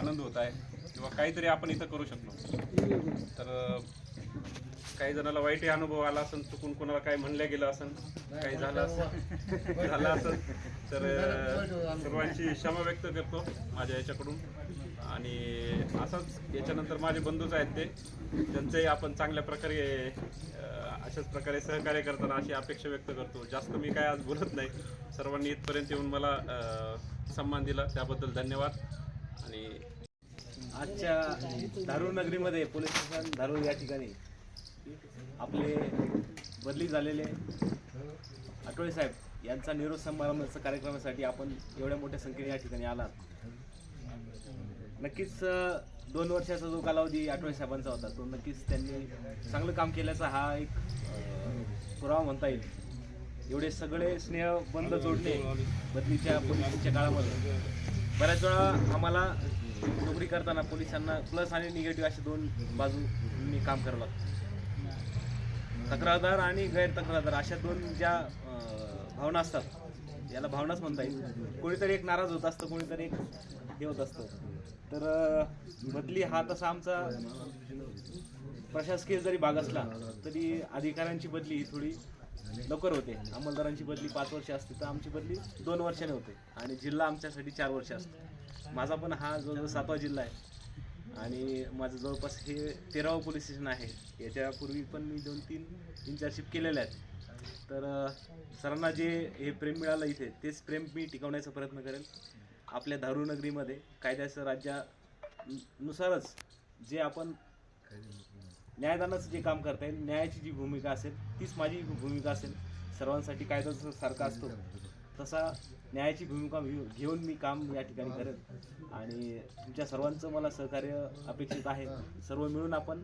आनंद होत आहे किंवा काहीतरी आपण इथं करू शकलो. तर काही जणाला वाईटही अनुभव आला असेल चुकून कोणाला काही म्हणलं गेलं असेल काही झालं असेल झालं असेल तर सर्वांची क्षमा व्यक्त करतो माझ्या याच्याकडून. आणि असंच याच्यानंतर माझे बंधूच आहेत ते. त्यांचंही आपण चांगल्या प्रकारे अशाच प्रकारे सहकार्य करताना अशी अपेक्षा व्यक्त करतो. जास्त मी काय आज बोलत नाही. सर्वांनी इथपर्यंत येऊन मला सन्मान दिला. त्याबद्दल धन्यवाद. आणि आजच्या धारूर नगरीमध्ये पोलीस स्टेशन धारूर या ठिकाणी आपले बदली झालेले आठवळे साहेब यांचा निरोप समारंभ कार्यक्रमासाठी आपण एवढ्या मोठ्या संख्येने या ठिकाणी आलात. नक्कीच दोन वर्षाचा जो कालावधी आठवळे साहेबांचा होता तो नक्कीच त्यांनी चांगलं काम केल्याचा हा एक पुरावा म्हणता येईल. एवढे सगळे स्नेह बंद जोडणे बदलीच्या पोलिसांच्या काळामध्ये. बऱ्याच वेळा आम्हाला नोकरी करताना पोलिसांना प्लस आणि निगेटिव्ह असे दोन बाजूंनी काम करावं लागतं. तक्रारदार आणि गैर तक्रारदार अशा दोन ज्या भावना असतात याला भावनाच म्हणता येईल. कोणीतरी एक नाराज होत असतं कोणीतरी एक हे होत असतं. तर बदली हा तसा आमचा प्रशासकीय जरी भाग असला तरी अधिकाऱ्यांची बदली ही थोडी लवकर होते. अंमलदारांची बदली पाच वर्ष असते तर आमची बदली दोन वर्षाने होते. आणि जिल्हा आमच्यासाठी चार वर्ष असते. माझा पण हा जवळजवळ सातवा जिल्हा आहे. आणि माझं जवळपास हे तेरावं पोलीस स्टेशन आहे. याच्यापूर्वी पण मी दोन तीन इंचार्जशिप केलेल्या आहेत. तर सरांना जे हे प्रेम मिळालं इथे तेच प्रेम मी टिकवण्याचा प्रयत्न करेल. आपल्या दारूनगरीमध्ये कायद्याचं राज्यानुसारच जे आपण न्यायदानाचं जे काम करता येईल न्यायाची जी भूमिका असेल तीच माझी भूमिका असेल. सर्वांसाठी कायदा जसा सारखा असतो. तसा न्यायाची भूमिका घेऊन मी काम या ठिकाणी करेन आणि तुमच्या सर्वांचं मला सहकार्य अपेक्षित आहे. सर्व मिळून आपण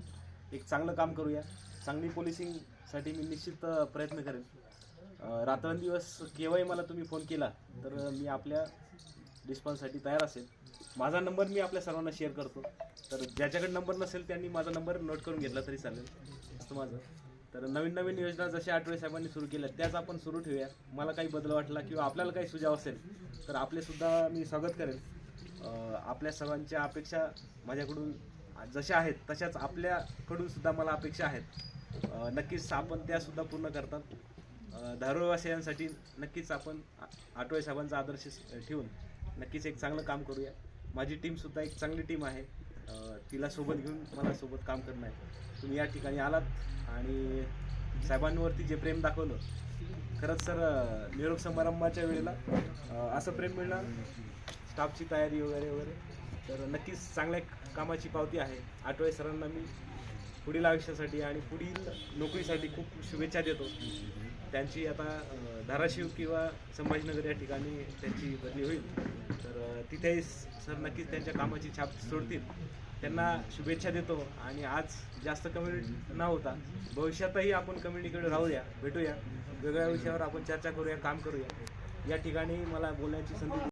एक चांगलं काम करूया. चांगली पोलिसिंगसाठी मी निश्चित प्रयत्न करेन. रात्रंदिवस केव्हाही मला तुम्ही फोन केला तर मी आपल्या रिस्पॉन्ससाठी तयार असेल. माझा नंबर मी आपल्या सर्वांना शेअर करतो. तर ज्याच्याकडे नंबर नसेल त्यांनी माझा नंबर नोट करून घेतला तरी चालेल. असं माझं. तर नवीन नवीन योजना जशा आठवले साहेबांनी सुरू केल्या त्याच आपण सुरू ठेवूया. मला काही बदल वाटला किंवा आपल्याला काही सुझाव असेल तर आपले सुद्धा मी स्वागत करेन. आपल्या सर्वांच्या अपेक्षा माझ्याकडून जशा आहेत तशाच आपल्याकडून सुद्धा मला अपेक्षा आहेत. नक्कीच आपण त्यासुद्धा पूर्ण करतात. अं, नक्कीच आपण आठवडे साहेबांचा आदर्श ठेवून नक्कीच एक चांगलं काम करूया. माझी टीमसुद्धा एक चांगली टीम आहे. तिला सोबत घेऊन मला सोबत काम करणं आहे. तुम्ही या ठिकाणी आलात आणि साहेबांवरती जे प्रेम दाखवलं खरंच सर निरोप समारंभाच्या वेळेला असं प्रेम मिळणार? स्टाफची तयारी वगैरे वगैरे? तर नक्कीच चांगल्या कामाची पावती आहे. आठवळे सरांना मी पुढील आयुष्यासाठी आणि पुढील नोकरीसाठी खूप शुभेच्छा देतो. त्यांची आता धाराशिव किंवा संभाजीनगर या ठिकाणी त्यांची बदली होईल. तिथेही सर नक्कीच त्यांच्या कामाची छाप सोडतील. त्यांना शुभेच्छा देतो आणि आज जास्त कम्युनिटी न होता भविष्यातही आपण कम्युनिटीकडे राहूया भेटूया. वेगळ्या विषयावर आपण चर्चा करूया काम करूया. या ठिकाणी मला बोलण्याची संधी